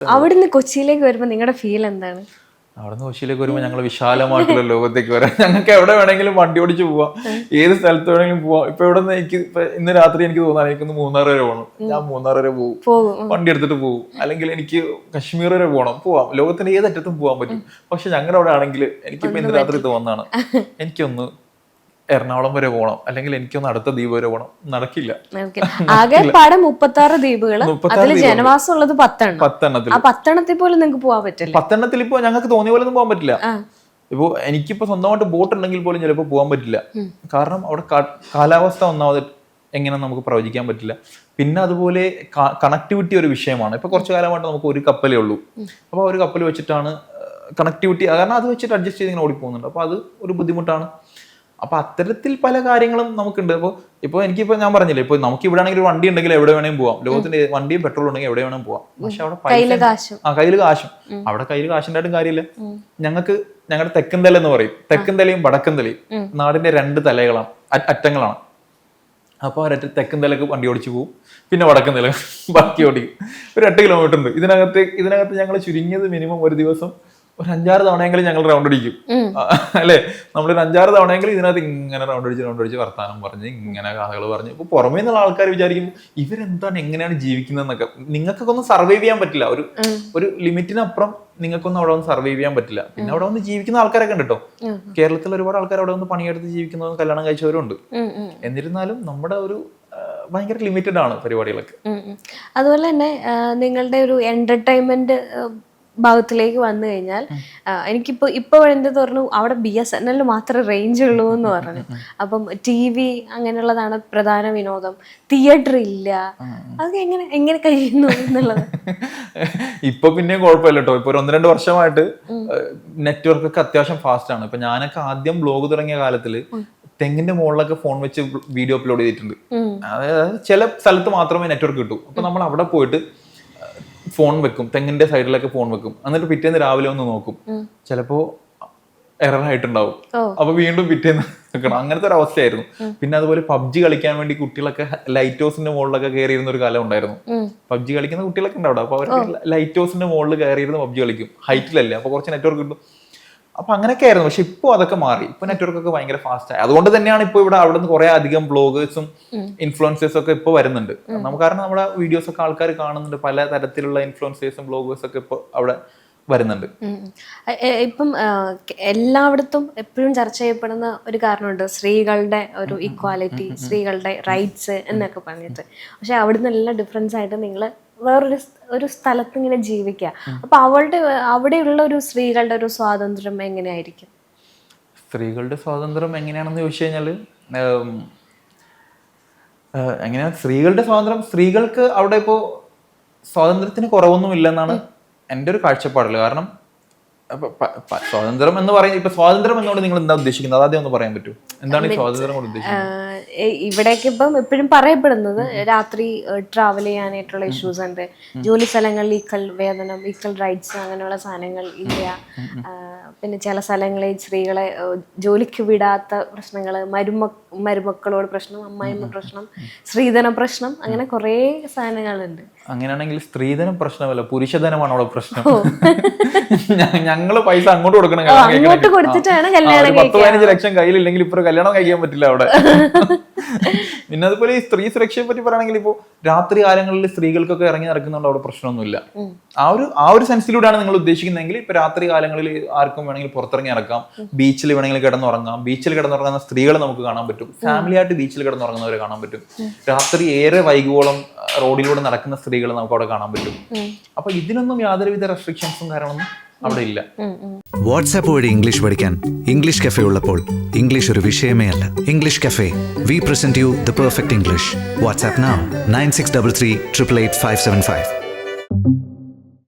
അവിടുന്ന് കൊച്ചിയിലേക്ക് വരുമ്പോ നിങ്ങളുടെ ഫീൽ എന്താണ്? അവിടുന്ന് കൊച്ചിയിലേക്ക് വരുമ്പോൾ ഞങ്ങൾ വിശാലമായിട്ടുള്ള ലോകത്തേക്ക് വരാം. ഞങ്ങൾക്ക് എവിടെ വേണമെങ്കിലും വണ്ടി ഓടിച്ച് പോവാം. ഏത് സ്ഥലത്ത് വേണമെങ്കിലും പോവാം. ഇപ്പൊ ഇവിടെ നിന്ന് എനിക്ക് ഇന്ന് രാത്രി എനിക്ക് തോന്നാൻ എനിക്കൊന്ന് മൂന്നാർ വരെ പോകണം. ഞാൻ മൂന്നാർ വരെ പോകും. വണ്ടി എടുത്തിട്ട് പോകും. അല്ലെങ്കിൽ എനിക്ക് കശ്മീർ വരെ പോകണം. പോവാം. ലോകത്തിന്റെ ഏത് അറ്റത്തും പോകാൻ പറ്റും. പക്ഷെ ഞങ്ങളുടെ അവിടെ ആണെങ്കിൽ എനിക്കിപ്പോ ഇന്ന് രാത്രി തോന്നാണ് എനിക്കൊന്ന് എറണാകുളം വരെ പോകണം. അല്ലെങ്കിൽ എനിക്കൊന്ന് അടുത്ത ദ്വീപ് വരെ പോകണം. നടക്കില്ല. ആകെ പാടെ മുപ്പത്തി ആറ് മുപ്പത്താറ് അതിൽ ജനവാസം ഉള്ളത് പത്തെണ്ണം. പത്തെണ്ണത്തിൽ പത്തെണ്ണത്തിൽ പോലും നിങ്ങൾക്ക് പോകാൻ പറ്റില്ല. പത്തെണ്ണത്തിൽ ഇപ്പൊ ഞങ്ങൾക്ക് തോന്നിയ പോലെ ഒന്നും പോകാൻ പറ്റില്ല. ഇപ്പോൾ ഇപ്പോ എനിക്കിപ്പോ സ്വന്തമായിട്ട് ബോട്ട് ഉണ്ടെങ്കിൽ പോലും ചിലപ്പോൾ പോകാൻ പറ്റില്ല. കാരണം അവിടെ കാലാവസ്ഥ ഒന്നാമത് എങ്ങനെ നമുക്ക് പ്രവചിക്കാൻ പറ്റില്ല. പിന്നെ അതുപോലെ കണക്ടിവിറ്റി ഒരു വിഷയമാണ്. ഇപ്പൊ കുറച്ചു കാലമായിട്ട് നമുക്ക് ഒരു കപ്പലേ ഉള്ളൂ. അപ്പോൾ ഒരു കപ്പൽ വെച്ചിട്ടാണ് കണക്ടിവിറ്റി കാരണം അത് വെച്ചിട്ട് അഡ്ജസ്റ്റ് ചെയ്ത് ഇങ്ങനെ ഓടിപ്പോകുന്നുണ്ട്. അപ്പോൾ അത് ഒരു ബുദ്ധിമുട്ടാണ്. അപ്പൊ അത്തരത്തിൽ പല കാര്യങ്ങളും നമുക്കുണ്ട്. അപ്പോൾ ഇപ്പോൾ എനിക്കിപ്പോ ഞാൻ പറഞ്ഞില്ലേ ഇപ്പോൾ നമുക്ക് ഇവിടെ ആണെങ്കിൽ വണ്ടി ഉണ്ടെങ്കിൽ എവിടെ വേണേലും പോവാം. ലോകത്തിന്റെ വണ്ടിയും പെട്രോൾ ഉണ്ടെങ്കിൽ എവിടെ വേണേലും പോവാം. പക്ഷെ അവിടെ കാശും. ആ കയ്യിൽ കാശും. അവിടെ കയ്യിൽ കാശിന്റെ കാര്യമില്ല. ഞങ്ങൾക്ക് ഞങ്ങളുടെ തെക്കൻ തല എന്ന് പറയും. തെക്കൻ തലയും വടക്കൻ തലയും. നാടിന്റെ രണ്ട് തലകളാണ്. അറ്റങ്ങളാണ്. അപ്പോൾ ഒരൊറ്റ തെക്കൻ തലക്ക് വണ്ടി ഓടിച്ചു പോകും പിന്നെ വടക്കൻ തല ബാക്കി ഓടിക്കും. ഒരു എട്ട് കിലോമീറ്റർ ഉണ്ട്. ഇതിനകത്ത് ഇതിനകത്ത് ഞങ്ങൾ ചുരുങ്ങിയത് മിനിമം ഒരു ദിവസം ഒരു അഞ്ചാറ് തവണയെങ്കിലും ഞങ്ങൾ റൗണ്ട് അടിക്കും. അല്ലെ? നമ്മളൊരു അഞ്ചാറ് തവണയെങ്കിലും ഇതിനകത്ത് ഇങ്ങനെ റൗണ്ട് അടിച്ച് റൗണ്ട് അടിച്ച് വർത്താനം പറഞ്ഞ് ഇങ്ങനെ കഥകൾ പറഞ്ഞ്. ഇപ്പൊ പുറമേ നിന്നുള്ള ആൾക്കാർ വിചാരിക്കും ഇവരെന്താണ് എങ്ങനെയാണ് ജീവിക്കുന്നതെന്നൊക്കെ. നിങ്ങൾക്കൊക്കെ ഒന്നും സർവൈവ് ചെയ്യാൻ പറ്റില്ല. ഒരു ഒരു ലിമിറ്റിനപ്പുറം നിങ്ങൾക്കൊന്നും അവിടെ ഒന്ന് സർവൈവ് ചെയ്യാൻ പറ്റില്ല. പിന്നെ അവിടെ വന്ന് ജീവിക്കുന്ന ആൾക്കാരൊക്കെ ഉണ്ട് കേട്ടോ കേരളത്തിൽ ഒരുപാട് ആൾക്കാർ അവിടെ വന്ന് പണിയെടുത്ത് ജീവിക്കുന്നതും കല്യാണം കഴിച്ചവരും ഉണ്ട് ഉം, ഉം, എന്നിരുന്നാലും നമ്മുടെ ഒരു ഭയങ്കര ലിമിറ്റഡ് ആണ് പരിപാടികളൊക്കെ. അതുപോലെ തന്നെ നിങ്ങളുടെ ഒരു എന്റർടൈൻമെന്റ് ഭാഗത്തിലേക്ക് വന്നു കഴിഞ്ഞാൽ എനിക്കിപ്പോ ഇപ്പൊ എന്ത് പറഞ്ഞു അവിടെ ബി എസ് എൻ എൽ മാത്രമേ റേഞ്ച് ഉള്ളൂ എന്ന് പറഞ്ഞു. അപ്പം ടി വി അങ്ങനെയുള്ളതാണ് പ്രധാന വിനോദം. തിയേറ്റർ ഇല്ല. അത് എങ്ങനെ എങ്ങനെ കഴിയുന്നു എന്നുള്ളത്? ഇപ്പൊ പിന്നെ കുഴപ്പമില്ല കേട്ടോ ഇപ്പൊ ഒരു ഒന്ന് രണ്ട് വർഷമായിട്ട് നെറ്റ്വർക്ക് ഒക്കെ അത്യാവശ്യം ഫാസ്റ്റ് ആണ് ഇപ്പൊ ഞാനൊക്കെ ആദ്യം ബ്ലോഗ് തുടങ്ങിയ കാലത്തിൽ തെങ്ങിന്റെ മുകളിലൊക്കെ ഫോൺ വെച്ച് വീഡിയോ അപ്ലോഡ് ചെയ്തിട്ടുണ്ട്. അതായത് ചില സ്ഥലത്ത് മാത്രമേ നെറ്റ്വർക്ക് കിട്ടൂ. അപ്പൊ നമ്മൾ അവിടെ പോയിട്ട് ഫോൺ വെക്കും തെങ്ങിന്റെ സൈഡിലൊക്കെ ഫോൺ വെക്കും. എന്നിട്ട് പിറ്റേന്ന് രാവിലെ ഒന്ന് നോക്കും. ചിലപ്പോ എറർ ആയിട്ടുണ്ടാവും. ഓ. അപ്പൊ വീണ്ടും പിറ്റേന്ന് വെക്കണം അങ്ങനത്തെ ഒരു അവസ്ഥയായിരുന്നു. പിന്നെ അതുപോലെ പബ്ജി കളിക്കാൻ വേണ്ടി കുട്ടികളൊക്കെ ലൈറ്റ് ഹൗസിന്റെ മുകളിലൊക്കെ കയറിയിരുന്ന ഒരു കാലം ഉണ്ടായിരുന്നു. പബ്ജി കളിക്കുന്ന കുട്ടികളൊക്കെ ഉണ്ടാവും അപ്പൊ അവർ ലൈറ്റ് ഹൗസിന്റെ മുകളിൽ കയറിയിരുന്ന് പബ്ജി കളിക്കും. ഹൈറ്റിലല്ലേ അപ്പൊ കുറച്ച് നെറ്റ്വർക്ക് കിട്ടും. അപ്പൊ അങ്ങനെയൊക്കെ ആയിരുന്നു പക്ഷെ ഇപ്പൊ അതൊക്കെ മാറി. ഇപ്പൊ നെറ്റ്വർക്ക് ഒക്കെ ഭയങ്കര ഫാസ്റ്റ് ആയി. അതുകൊണ്ട് തന്നെയാണ് ഇപ്പൊ ഇവിടെ അവിടെ നിന്ന് കുറെ അധികം ബ്ലോഗേഴ്സും ഇൻഫ്ലുവൻസേഴ്സും ഒക്കെ ഇപ്പൊ വരുന്നുണ്ട്. നമുക്ക് കാരണം നമ്മുടെ വീഡിയോസ് ഒക്കെ ആൾക്കാർ കാണുന്നുണ്ട്. പല തരത്തിലുള്ള ഇൻഫ്ലുവൻസേഴ്സും ബ്ലോഗേഴ്സും ഒക്കെ ഇപ്പൊ അവിടെ വരുന്നുണ്ട്. ഇപ്പം എല്ലായിടത്തും എപ്പോഴും ചർച്ച ചെയ്യപ്പെടുന്ന ഒരു കാരണമുണ്ട്. സ്ത്രീകളുടെ ഒരു ഇക്വാലിറ്റി സ്ത്രീകളുടെ റൈറ്റ്സ് എന്നൊക്കെ പറഞ്ഞിട്ട്. പക്ഷെ അവിടുന്ന് എല്ലാം ഡിഫറൻസ് ആയിട്ട് നിങ്ങൾ വേറൊരു ഒരു സ്ഥലത്ത് ഇങ്ങനെ ജീവിക്കുക അപ്പൊ അവളുടെ അവിടെയുള്ള ഒരു സ്ത്രീകളുടെ ഒരു സ്വാതന്ത്ര്യം എങ്ങനെയായിരിക്കും? സ്ത്രീകളുടെ സ്വാതന്ത്ര്യം എങ്ങനെയാണെന്ന് ചോദിച്ചു കഴിഞ്ഞാൽ എങ്ങനെയാണ് സ്ത്രീകളുടെ സ്വാതന്ത്ര്യം സ്ത്രീകൾക്ക് അവിടെ ഇപ്പോ സ്വാതന്ത്ര്യത്തിന് കുറവൊന്നും ഇല്ലെന്നാണ് എന്റെ ഒരു കാഴ്ചപ്പാടിൽ. കാരണം സ്വാതന്ത്ര്യം എന്ന് പറയുന്നത് ഇപ്പൊ സ്വാതന്ത്ര്യം എന്നോട് നിങ്ങൾ എന്താ ഉദ്ദേശിക്കുന്നത്? അതാദ്യം ഒന്ന് പറയാൻ പറ്റൂ. എന്താണ് ഈ സ്വാതന്ത്ര്യം കൊണ്ട് ഉദ്ദേശിക്കുന്നത്? ഇവിടേക്ക് ഇപ്പം എപ്പോഴും പറയപ്പെടുന്നത് രാത്രി ട്രാവൽ ചെയ്യാനായിട്ടുള്ള ഇഷ്യൂസ് ഉണ്ട്. ജോലി സ്ഥലങ്ങളിൽ ഈക്വൽ വേതനം ഈക്വൽ റൈറ്റ്സ് അങ്ങനെയുള്ള സാധനങ്ങൾ ഇല്ല. പിന്നെ ചില സ്ഥലങ്ങളിൽ സ്ത്രീകളെ ജോലിക്ക് വിടാത്ത പ്രശ്നങ്ങൾ മരുമ മരുമക്കളോട് പ്രശ്നം അമ്മായിമ്മ പ്രശ്നം സ്ത്രീധന പ്രശ്നം അങ്ങനെ കുറേ സാധനങ്ങളുണ്ട്. അങ്ങനെയാണെങ്കിൽ സ്ത്രീധനം പ്രശ്നമല്ല പുരുഷധനമാണ് അവിടെ പ്രശ്നം ഞങ്ങൾ പൈസ അങ്ങോട്ട് കൊടുക്കണം അങ്ങോട്ട് കല്യാണം പത്ത് പതിനഞ്ച് ലക്ഷം കയ്യിലില്ലെങ്കിൽ ഇപ്പൊ കല്യാണം കഴിക്കാൻ പറ്റില്ല അവിടെ. പിന്നെ അതുപോലെ ഈ സ്ത്രീ സുരക്ഷയെ പറ്റി പറയുകയാണെങ്കിൽ ഇപ്പോ രാത്രി കാലങ്ങളിൽ സ്ത്രീകൾക്കൊക്കെ ഇറങ്ങി നടക്കുന്നുണ്ട് അവിടെ പ്രശ്നമൊന്നുമില്ല. ആ ഒരു ആ ഒരു സെൻസിലൂടെയാണ് നിങ്ങൾ ഉദ്ദേശിക്കുന്നതെങ്കിൽ ഇപ്പൊ രാത്രി കാലങ്ങളിൽ ആർക്കും വേണമെങ്കിൽ പുറത്തിറങ്ങി നടക്കാം. ബീച്ചിൽ വേണമെങ്കിൽ കിടന്നുറങ്ങാം. ബീച്ചിൽ കിടന്നുറങ്ങുന്ന സ്ത്രീകളെ നമുക്ക് കാണാൻ പറ്റും. ഫാമിലി ആയിട്ട് ബീച്ചിൽ കിടന്നുറങ്ങുന്നവരെ കാണാൻ പറ്റും. രാത്രി ഏറെ വൈകുവോളം റോഡിലൂടെ നടക്കുന്ന സ്ത്രീകളെ നമുക്ക് അവിടെ കാണാൻ പറ്റും. അപ്പൊ ഇതിനൊന്നും യാതൊരുവിധ റെസ്ട്രിക്ഷൻസും കാരണം അവിടെ ഇല്ല. വാട്സാപ്പ് വഴി ഇംഗ്ലീഷ് പഠിക്കാൻ ഇംഗ്ലീഷ് കഫേ ഉള്ളപ്പോൾ ഇംഗ്ലീഷ് ഒരു വിഷയമേ അല്ല. English cafe we present you the perfect English WhatsApp nine six double three triple eight five seven five